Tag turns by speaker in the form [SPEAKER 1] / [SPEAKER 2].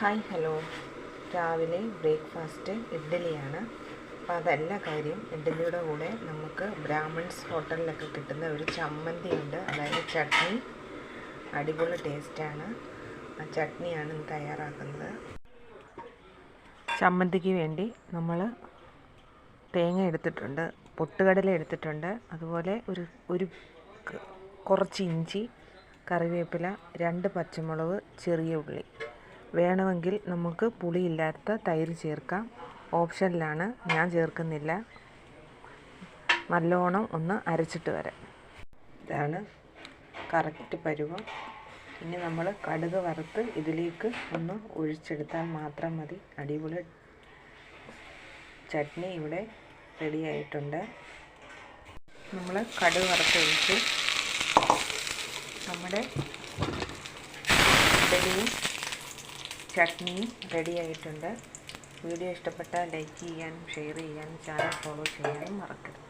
[SPEAKER 1] Hi hello. രാവിലെ breakfast ഇഡ്ഡലിയാണ്. അപ്പോൾ അതല്ല കാര്യം ഇഡ്ഡലിയുടെ കൂടെ നമുക്ക് ബ്രാഹ്മിൺസ് ഹോട്ടലിലൊക്കെ കിട്ടുന്ന ഒരു ചമ്മന്തി ഉണ്ട് അതായത് ചട്നി. അടിപൊളി ടേസ്റ്റാണ്. ആ ചട്നിയാണ് തയ്യാറാക്കുന്നത്. ചമ്മന്തിക്ക് വേണ്ടി നമ്മൾ തേങ്ങ എടുത്തിട്ടുണ്ട് പൊട്ടുകടല എടുത്തിട്ടുണ്ട് അതുപോലെ ഒരു ഒരു കുറച്ച് ഇഞ്ചി കറിവേപ്പില രണ്ട് പച്ചമുളക് ചെറിയ ഉള്ളി. വേണമെങ്കിൽ നമുക്ക് പുളിയില്ലാത്ത തൈര് ചേർക്കാം. ഓപ്ഷനിലാണ് ഞാൻ ചേർക്കുന്നില്ല. നല്ലോണം ഒന്ന് അരച്ചിട്ട് വരാം. ഇതാണ് കറക്റ്റ് പരുവം. ഇനി നമ്മൾ കടുക് വറുത്ത് ഇതിലേക്ക് ഒന്ന് ഒഴിച്ചെടുത്താൽ മാത്രം മതി. അടിപൊളി ചട്നി ഇവിടെ റെഡിയായിട്ടുണ്ട് നമ്മൾ കടുക് വറുത്തൊഴിച്ച് നമ്മുടെ ഇഡലിയും ചട്നിയും റെഡി ആയിട്ടുണ്ട്. വീഡിയോ ഇഷ്ടപ്പെട്ടാൽ ലൈക്ക് ചെയ്യാനും ഷെയർ ചെയ്യാനും ചാനൽ ഫോളോ ചെയ്യാനും മറക്കരുത്.